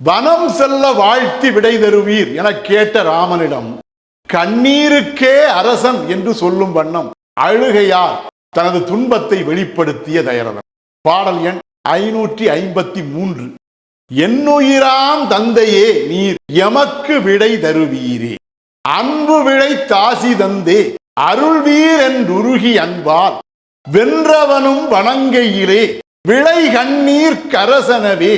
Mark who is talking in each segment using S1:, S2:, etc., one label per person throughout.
S1: வனம் செல்ல வாழ்த்தி விடை தருவீர் என கேட்ட ராமனிடம் கண்ணீருக்கே அரசன் என்று சொல்லும் வண்ணம் அழுகையார் தனது துன்பத்தை வெளிப்படுத்திய தயரதன். பாடல் எண் ஐநூற்றி ஐம்பத்தி மூன்று. என்னுயிராம் தந்தையே நீர் எமக்கு விடை தருவீரே. அன்பு விழை தாசி தந்தே அருள்வீர் என்றுருகி அன்பால். வென்றவனும் வணங்கையிலே விளை கண்ணீர் கரசனவே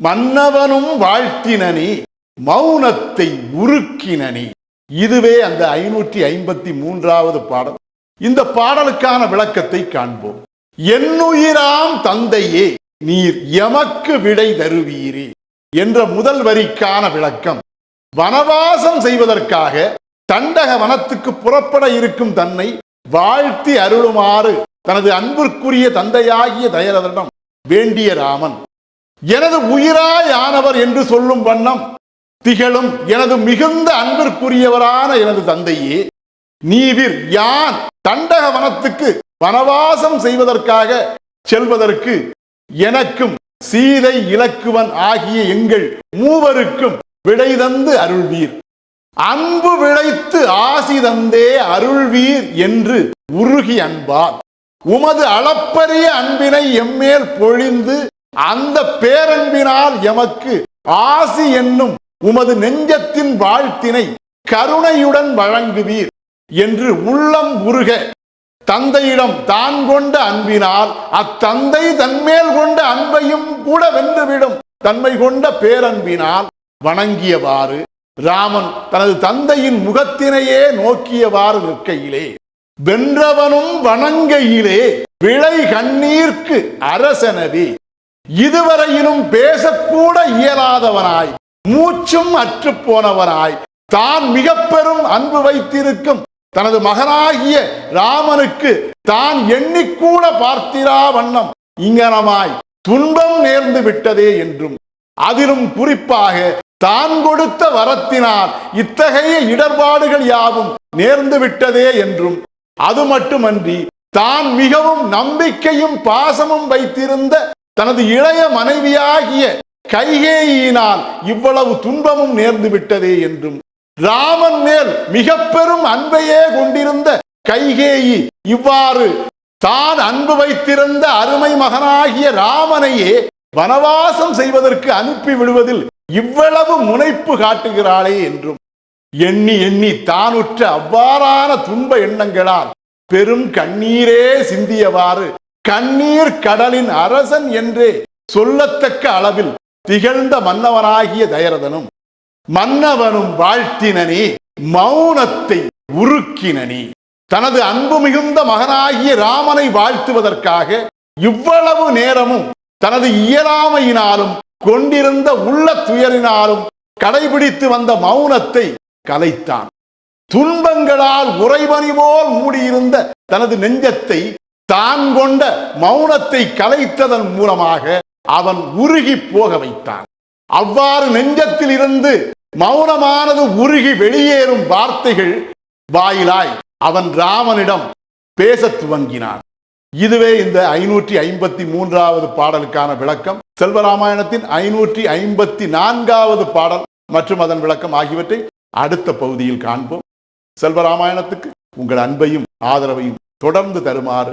S1: மன்னவனும் வாழ்த்தினனி மௌனத்தை உருக்கினனி இதுவே அந்த ஐநூற்றி ஐம்பத்தி மூன்றாவது பாடல். இந்த பாடலுக்கான விளக்கத்தை காண்போம். என்னுயிராம் தந்தையே நீர் எமக்கு விடை தருவீரே என்ற முதல் வரிக்கான விளக்கம். வனவாசம் செய்வதற்காக தண்டக வனத்துக்கு புறப்பட இருக்கும் தன்னை வாழ்த்தி அருளுமாறு தனது அன்பிற்குரிய தந்தையாகிய தயரதனிடம் வேண்டிய ராமன் எனது உயிராயானவர் என்று சொல்லும் வண்ணம் திகழும் எனது மிகுந்த அன்பிற்குரியவரான எனது தந்தையே நீவிர் யான் தண்டக வனத்துக்கு வனவாசம் செய்வதற்காக செல்வதற்கு எனக்கும் சீதை இலக்குவன் ஆகிய எங்கள் மூவருக்கும் விடை தந்து அருள்வீர். அன்பு விளைத்து ஆசி தந்தே அருள்வீர் என்று உருகி அன்பார். உமது அளப்பரிய அன்பினை எம்மேல் பொழிந்து அந்த பேரன்பினால் எமக்கு ஆசி என்னும் உமது நெஞ்சத்தின் வாழ்த்தினை கருணையுடன் வழங்குவீர் என்று உள்ளம் உருக. தந்தையிடம் தான் கொண்ட அன்பினால் அத்தந்தை தன்மேல் கொண்ட அன்பையும் கூட வென்றுவிடும். தன்மை கொண்ட பேரன்பினால் வணங்கியவாறு ராமன் தனது தந்தையின் முகத்தினையே நோக்கியவாறு நிற்கையிலே. வென்றவனும் வணங்கையிலே விளை கண்ணீர்க்கு அரசனவி. இதுவரையிலும் பேசக்கூட இயலாதவனாய் மூச்சும் அற்று போனவனாய் தான் மிக பெரும் அன்பு வைத்திருக்கும் தனது மகனாகிய ராமனுக்கு தான் எண்ணிக்கூட பார்த்திரா வண்ணம் இங்கனமாய் துன்பம் நேர்ந்து விட்டதே என்றும் அதிலும் குறிப்பாக தான் கொடுத்த வரத்தினால் இத்தகைய இடர்பாடுகள் யாவும் நேர்ந்து விட்டதே என்றும் அது மட்டுமன்றி தான் மிகவும் நம்பிக்கையும் பாசமும் வைத்திருந்த தனது இளைய மனைவியாகிய கைகேயினால் இவ்வளவு துன்பமும் நேர்ந்து விட்டதே என்றும் ராமன் மேல் மிக பெரும் அன்பையே கொண்டிருந்த கைகேயி இவ்வாறு தான் அன்பு வைத்திருந்த அருமை மகனாகிய ராமனையே வனவாசம் செய்வதற்கு அனுப்பி விடுவதில் இவ்வளவு முனைப்பு காட்டுகிறாளே என்றும் எண்ணி எண்ணி தானுற்ற அவ்வாறான துன்ப எண்ணங்களால் பெரும் கண்ணீரே சிந்தியவாறு கண்ணீர் கடலின் அரசன் என்றே சொல்லத்தக்க அளவில் திகழ்ந்த மன்னவனாகிய தயரதனும் மன்னவனும் வாழ்த்தினனே மௌனத்தை உருக்கினனே தனது அன்பு மிகுந்த மகனாகிய ராமனை வாழ்த்துவதற்காக இவ்வளவு நேரமும் தனது இயலாமையினாலும் கொண்டிருந்த உள்ள துயரினாலும் கடைபிடித்து வந்த மௌனத்தை கலைத்தான். துன்பங்களால் உறைபனி போல் மூடியிருந்த தனது நெஞ்சத்தை தான் கொண்ட மௌனத்தை கலைத்ததன் மூலமாக அவன் உருகி போக வைத்தான். அவ்வாறு நெஞ்சத்தில் இருந்து மௌனமானது உருகி வெளியேறும் வார்த்தைகள் வாயிலாய் அவன் ராமனிடம் பேசத் துவங்கினான். இதுவே இந்த ஐநூற்றி ஐம்பத்தி மூன்றாவது பாடலுக்கான விளக்கம். செல்வராமாயணத்தின் ஐநூற்றி ஐம்பத்தி நான்காவது பாடல் மற்றும் அதன் விளக்கம் ஆகியவற்றை அடுத்த பகுதியில் காண்போம். செல்வராமாயணத்துக்கு உங்கள் அன்பையும் ஆதரவையும் தொடர்ந்து தருமாறு